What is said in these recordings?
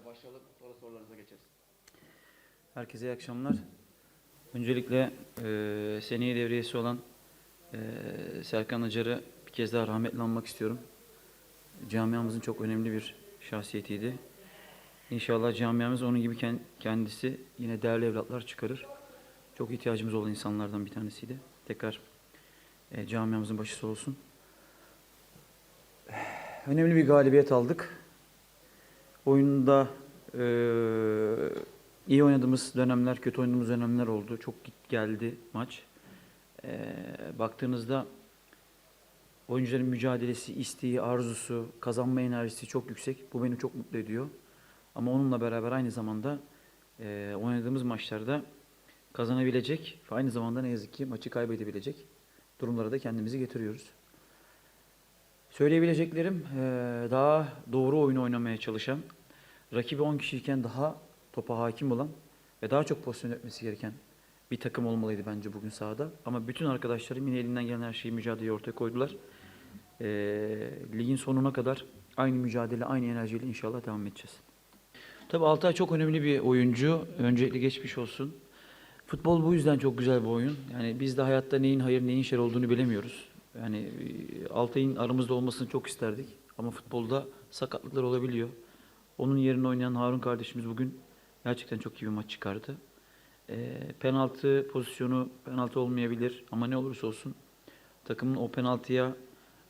maçla başlayalım. Sonra sorularınıza geçeriz. Herkese iyi akşamlar. Öncelikle eee seneye devriyesi olan eee Serkan Acar'ı bir kez daha rahmetle anmak istiyorum. Camiamızın çok önemli bir şahsiyetiydi. İnşallah camiamız onun gibi ken- kendisi yine değerli evlatlar çıkarır. Çok ihtiyacımız olan insanlardan bir tanesiydi. Tekrar eee camiamızın başı olsun. Önemli bir galibiyet aldık. Oyunda eee iyi oynadığımız dönemler, kötü oynadığımız dönemler oldu. Çok git geldi maç. Eee, baktığınızda oyuncuların mücadelesi, isteği, arzusu, kazanma enerjisi çok yüksek. Bu beni çok mutlu ediyor. Ama onunla beraber aynı zamanda eee, oynadığımız maçlarda kazanabilecek ve aynı zamanda ne yazık ki maçı kaybedebilecek durumlara da kendimizi getiriyoruz. Söyleyebileceklerim eee, daha doğru oyunu oynamaya çalışan, rakibi 10 kişiyken daha topa hakim olan ve daha çok pozisyon etmesi gereken bir takım olmalıydı bence bugün sahada. Ama bütün arkadaşlarım yine elinden gelen her şeyi mücadeleye ortaya koydular. Eee, ligin sonuna kadar aynı mücadele, aynı enerjiyle inşallah devam edeceğiz. Tabii Altay çok önemli bir oyuncu. Öncelikle geçmiş olsun. Futbol bu yüzden çok güzel bir oyun. Yani biz de hayatta neyin hayır neyin şer olduğunu bilemiyoruz. Yani e, Altay'ın aramızda olmasını çok isterdik. Ama futbolda sakatlıklar olabiliyor. Onun yerine oynayan Harun kardeşimiz bugün gerçekten çok iyi bir maç çıkardı. E, penaltı pozisyonu penaltı olmayabilir ama ne olursa olsun takımın o penaltıya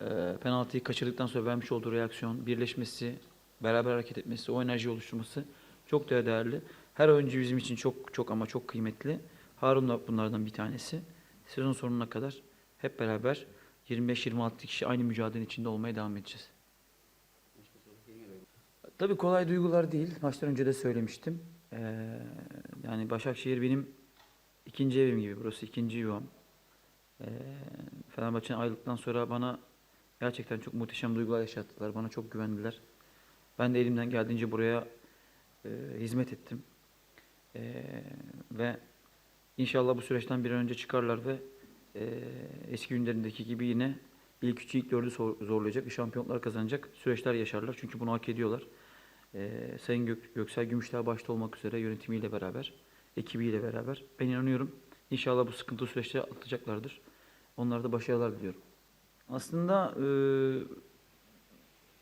e, penaltıyı kaçırdıktan sonra vermiş olduğu reaksiyon, birleşmesi, beraber hareket etmesi, o enerjiyi oluşturması çok daha değerli. Her oyuncu bizim için çok çok ama çok kıymetli. Harun da bunlardan bir tanesi. Sezon sonuna kadar hep beraber 25-26 kişi aynı mücadelenin içinde olmaya devam edeceğiz. Tabii kolay duygular değil. Maçtan önce de söylemiştim. Ee, yani Başakşehir benim ikinci evim gibi. Burası ikinci yuvam. Ee, Fenerbahçe'nin ayrıldıktan sonra bana gerçekten çok muhteşem duygular yaşattılar. Bana çok güvendiler. Ben de elimden geldiğince buraya e, hizmet ettim. Ee, ve inşallah bu süreçten bir an önce çıkarlar ve e, eski günlerindeki gibi yine ilk üçü ilk dördü zor- zorlayacak, şampiyonlar kazanacak süreçler yaşarlar. Çünkü bunu hak ediyorlar. Ee, Sayın Gök, Göksel Gümüşdağ başta olmak üzere yönetimiyle beraber, ekibiyle beraber ben inanıyorum. İnşallah bu sıkıntılı süreçte atlatacaklardır. Onlara da başarılar diliyorum. Aslında e,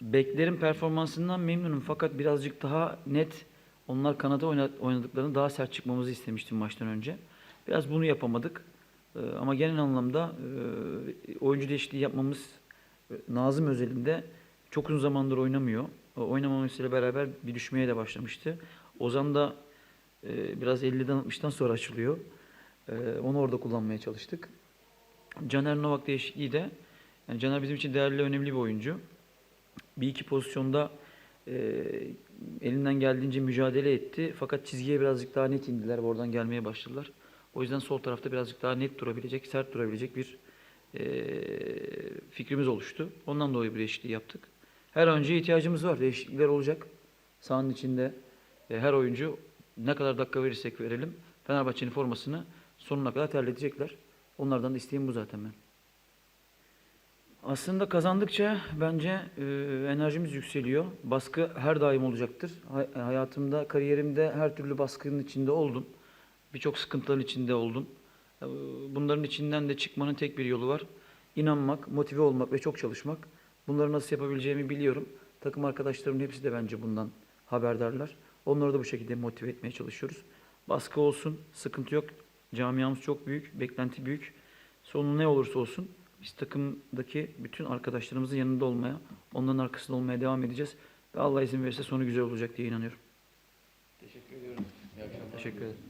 beklerin performansından memnunum fakat birazcık daha net onlar kanada oyna- oynadıklarını daha sert çıkmamızı istemiştim maçtan önce. Biraz bunu yapamadık. E, ama genel anlamda e, oyuncu değişikliği yapmamız e, Nazım özelinde çok uzun zamandır oynamıyor. Oynamamasıyla beraber bir düşmeye de başlamıştı. Ozan da e, biraz 50'den 60'tan sonra açılıyor. Onu orada kullanmaya çalıştık. Caner Novak değişikliği de yani Caner bizim için değerli önemli bir oyuncu. Bir iki pozisyonda elinden geldiğince mücadele etti. Fakat çizgiye birazcık daha net indiler ve oradan gelmeye başladılar. O yüzden sol tarafta birazcık daha net durabilecek, sert durabilecek bir e, fikrimiz oluştu. Ondan dolayı bir değişikliği yaptık. Her oyuncuya ihtiyacımız var. Değişiklikler olacak. Sahanın içinde e, her oyuncu ne kadar dakika verirsek verelim Fenerbahçe'nin formasını sonuna kadar terletecekler. Onlardan da isteğim bu zaten ben. Aslında kazandıkça bence e, enerjimiz yükseliyor. Baskı her daim olacaktır. Hay- hayatımda, kariyerimde her türlü baskının içinde oldum. Birçok sıkıntıların içinde oldum. E, bunların içinden de çıkmanın tek bir yolu var. İnanmak, motive olmak ve çok çalışmak. Bunları nasıl yapabileceğimi biliyorum. Takım arkadaşlarımın hepsi de bence bundan haberdarlar. Onları da bu şekilde motive etmeye çalışıyoruz. Baskı olsun, sıkıntı yok. Camiamız çok büyük, beklenti büyük. Sonu ne olursa olsun biz takımdaki bütün arkadaşlarımızın yanında olmaya, onların arkasında olmaya devam edeceğiz. Ve Allah izin verirse sonu güzel olacak diye inanıyorum. Teşekkür ediyorum. İyi akşamlar. Teşekkür ederim.